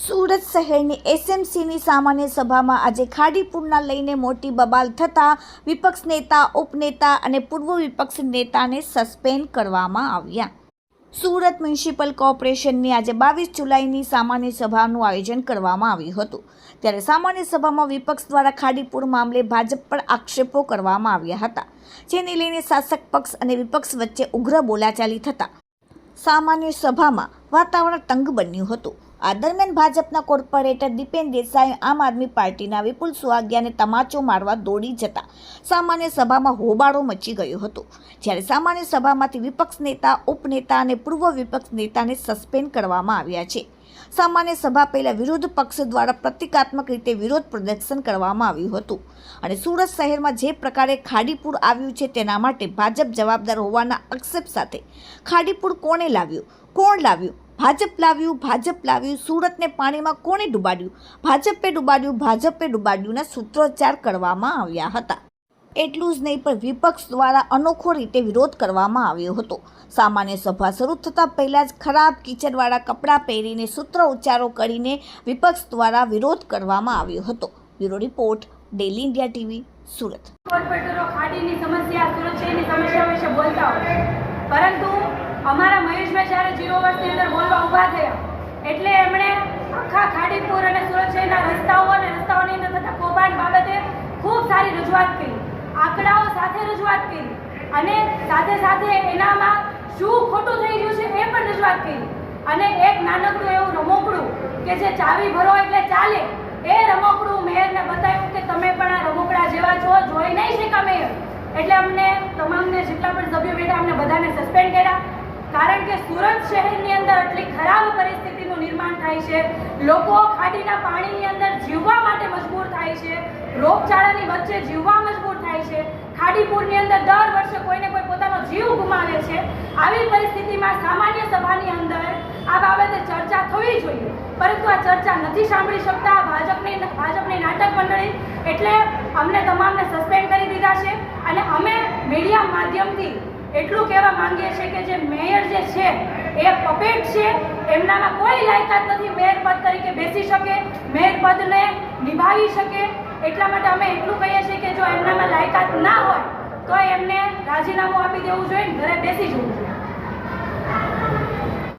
સુરત શહેરની એસએમસીની સામાન્ય સભામાં આજે ખાડીપુરના લઈને મોટી બબાલ થતાં વિપક્ષ નેતા, ઉપનેતા અને પૂર્વ વિપક્ષ નેતાને સસ્પેન્ડ કરવામાં આવ્યા. સુરત મ્યુનિસિપલ કોર્પોરેશનની આજે બાવીસ જુલાઈની સામાન્ય સભાનું આયોજન કરવામાં આવ્યું હતું. ત્યારે સામાન્ય સભામાં વિપક્ષ દ્વારા ખાડીપુર મામલે ભાજપ પર આક્ષેપો કરવામાં આવ્યા હતા, જેને લઈને શાસક પક્ષ અને વિપક્ષ વચ્ચે ઉગ્ર બોલાચાલી થતા. સામાન્ય સભામાં વાતાવરણ તંગ બન્યું હતું. આ દરમિયાન ભાજપના કોર્પોરેટર દીપેન દેસાઈ, આમ આદમી પાર્ટીના વિપુલ સુવાગ્યાને તમાચો મારવા દોડી જતા સામાન્ય સભામાં હોબાળો મચી ગયો હતો. જ્યારે સામાન્ય સભામાંથી વિપક્ષ નેતા, ઉપનેતા અને પૂર્વ વિપક્ષ નેતાને સસ્પેન્ડ કરવામાં આવ્યા છે. સામાન્ય સભા પહેલા વિરોધ પક્ષ દ્વારા પ્રતિકાત્મક રીતે વિરોધ પ્રદર્શન કરવામાં આવ્યું હતું અને સુરત શહેરમાં જે પ્રકારે ખાડીપુર આવ્યું છે તેના માટે ભાજપ જવાબદાર હોવાના આક્ષેપ સાથે ખાડીપુર કોણે લાવ્યું? કોણ લાવ્યું? ભાજપ લાવ્યું ભાજપ લાવ્યું, સુરતને પાણીમાં કોણે ડૂબાડ્યું? ભાજપે ડૂબાડ્યું, ભાજપે ડૂબાડ્યુંના સૂત્રોચ્ચાર કરવામાં આવ્યા હતા. એટલું જ નહીં, પણ વિપક્ષ દ્વારા અનોખો રીતે વિરોધ કરવામાં આવ્યો હતો. સામાન્ય સભા શરૂ થતાં પહેલાં જ ખરાબ કિચડવાળા કપડાં પહેરીને સૂત્ર ઉચ્ચારો કરીને વિપક્ષ દ્વારા વિરોધ કરવામાં આવ્યો હતો. Bureau report, daily India TV, Surat. પરંતુ અમારા મહેશભાઈ જ્યારે જીરો વર્ષની અંદર બોલવા ઊભા થયા, એટલે એમણે આખા ખાડીપુર અને સુરત શહેરના રસ્તાઓ અને રસ્તાઓની અંદર થતા કૌભાંડ બાબતે ખૂબ સારી રજૂઆત કરી, આંકડાઓ સાથે રજૂઆત કરી અને સાથે સાથે એનામાં શું ખોટું થઈ રહ્યું છે એ પણ રજૂઆત કરી. અને એક નાનકડું એવું રમકડું કે જે ચાવી ભરો એટલે ચાલે, એ રમકડું મેયરને બતાવ્યું કે તમે પણ આ રમકડા જેવા છો, જોઈ નહીં શકા મેયર. એટલે અમને તમામને જેટલા પણ સભ્યો બેઠા અમને બધાને સસ્પેન્ડ કર્યા. કારણ કે સુરત શહેરની અંદર આટલી ખરાબ પરિસ્થિતિનું નિર્માણ થાય છે, લોકો ખાડીના પાણીની અંદર જીવવા માટે મજબૂર થાય છે, રોગચાળાની વચ્ચે જીવવા મજબૂર થાય છે ખાડીપુરની અંદર દર વર્ષે કોઈને કોઈ પોતાનો જીવ ગુમાવે છે. આવી પરિસ્થિતિમાં સામાન્ય સભાની અંદર આ બાબતે ચર્ચા થવી જોઈએ. પરંતુ આ ચર્ચા નથી સાંભળી શકતા ભાજપની ભાજપની નાટક મંડળી. એટલે અમને તમામને સસ્પેન્ડ કરી દીધા છે અને અમે મીડિયા માધ્યમથી એટલું કહેવા માંગીએ છીએ કે જે મેયર જે છે, એ પપેટ છે, એમનામાં કોઈ લાયકાત નથી. મેયર પદ તરીકે બેસી શકે, મેયર પદને નિભાવી શકે. એટલા માટે અમે એટલું કહીએ છીએ કે જો એમનામાં લાયકાત ના હોય, તો એમને રાજીનામું આપી દેવું જોઈએ ઘરે બેસી જવું જોઈએ.